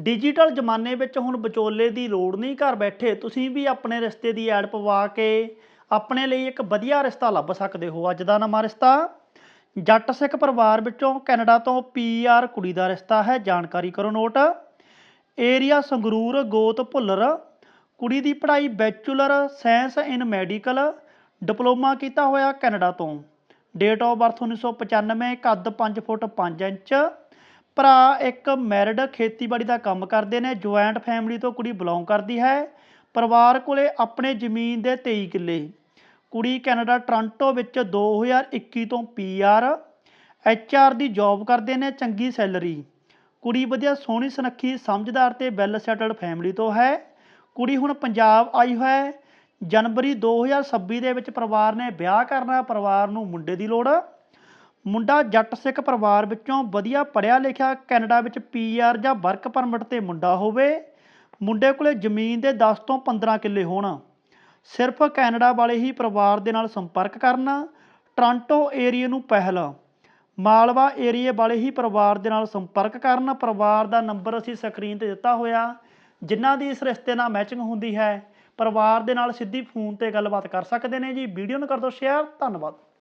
Digital ਜ਼ਮਾਨੇ ਵਿੱਚ ਹੁਣ ਵਿਚੋਲੇ ਦੀ ਲੋੜ ਨਹੀਂ ਘਰ ਬੈਠੇ ਤੁਸੀਂ ਵੀ ਆਪਣੇ ਰਿਸ਼ਤੇ ਦੀ ਐਡ ਪਵਾ ਕੇ ਆਪਣੇ ਲਈ ਇੱਕ ਵਧੀਆ ਰਿਸ਼ਤਾ ਲੱਭ ਸਕਦੇ ਹੋ। ਅੱਜ ਦਾ ਨਵਾਂ ਰਿਸ਼ਤਾ ਜੱਟ ਸਿੱਖ ਪਰਿਵਾਰ ਵਿੱਚੋਂ ਕੈਨੇਡਾ ਤੋਂ ਪੀਆਰ ਕੁੜੀ ਦਾ ਰਿਸ਼ਤਾ ਹੈ। ਜਾਣਕਾਰੀ ਕਰੋ ਨੋਟ। ਏਰੀਆ ਸੰਗਰੂਰ, ਗੋਤ ਭੁੱਲਰ। ਕੁੜੀ ਦੀ ਪੜ੍ਹਾਈ bachelor, science in medical. Diploma ਕੀਤਾ ਹੋਇਆ ਕੈਨੇਡਾ ਤੋਂ। ਡੇਟ ਆਫ ਬਰਥ 1995 ਕੱਦ 5 ਫੁੱਟ 5 ਇੰਚ। ਭਰਾ ਇੱਕ ਮੈਰਿਡ ਖੇਤੀਬਾੜੀ ਦਾ ਕੰਮ ਕਰਦੇ ਨੇ, ਜੁਆਇੰਟ ਫੈਮਿਲੀ ਤੋਂ ਕੁੜੀ ਬਿਲੋਂਗ ਕਰਦੀ ਹੈ। ਪਰਿਵਾਰ ਕੋਲੇ ਆਪਣੇ ਜ਼ਮੀਨ ਦੇ 23 ਕਿੱਲੇ। ਕੁੜੀ ਕੈਨੇਡਾ ਟੋਰਾਂਟੋ ਵਿੱਚ 2021 ਤੋਂ ਪੀਆਰ ਐਚਆਰ ਦੀ ਜੌਬ ਕਰਦੇ ਨੇ, ਚੰਗੀ ਸੈਲਰੀ। ਕੁੜੀ ਵਧੀਆ ਸੋਹਣੀ ਸੁਨੱਖੀ, ਸਮਝਦਾਰ ਤੇ ਵੈਲ ਸੈਟਲਡ ਫੈਮਿਲੀ ਤੋਂ ਹੈ। ਕੁੜੀ ਹੁਣ ਪੰਜਾਬ ਆਈ ਹੈ। ਜਨਵਰੀ 2026 ਦੇ ਵਿੱਚ ਪਰਿਵਾਰ ਨੇ ਵਿਆਹ ਕਰਨਾ, ਪਰਿਵਾਰ ਨੂੰ ਮੁੰਡੇ ਦੀ ਲੋੜ। ਮੁੰਡਾ ਜੱਟ ਸਿੱਖ ਪਰਿਵਾਰ ਵਿੱਚੋਂ ਵਧੀਆ ਪੜ੍ਹਿਆ ਲਿਖਿਆ ਕੈਨੇਡਾ ਵਿੱਚ ਪੀਆਰ ਜਾਂ ਵਰਕ ਪਰਮਿਟ ਤੇ ਮੁੰਡਾ ਹੋਵੇ, ਮੁੰਡੇ ਕੋਲੇ ਜ਼ਮੀਨ ਦੇ 10 ਤੋਂ 15 ਕਿੱਲੇ ਹੋਣ। ਸਿਰਫ ਕੈਨੇਡਾ ਵਾਲੇ ਹੀ ਪਰਿਵਾਰ ਦੇ ਨਾਲ ਸੰਪਰਕ ਕਰਨ, ਟੋਰਾਂਟੋ ਏਰੀਆ ਨੂੰ ਪਹਿਲ। ਮਾਲਵਾ ਏਰੀਆ ਵਾਲੇ ਹੀ ਪਰਿਵਾਰ ਦੇ ਨਾਲ ਸੰਪਰਕ ਕਰਨ, ਪਰਿਵਾਰ ਦਾ ਨੰਬਰ ਅਸੀਂ ਸਕਰੀਨ ਤੇ ਦਿੱਤਾ ਹੋਇਆ। ਜਿਨ੍ਹਾਂ ਦੀ ਇਸ ਰਿਸ਼ਤੇ ਨਾਲ ਮੈਚਿੰਗ ਹੁੰਦੀ ਹੈ, ਪਰਿਵਾਰ ਦੇ ਨਾਲ ਸਿੱਧੀ ਫੋਨ ਤੇ ਗੱਲਬਾਤ ਕਰ ਸਕਦੇ ਨੇ ਜੀ। ਵੀਡੀਓ ਨੂੰ ਕਰ ਦਿਓ ਸ਼ੇਅਰ ਧੰਨਵਾਦ।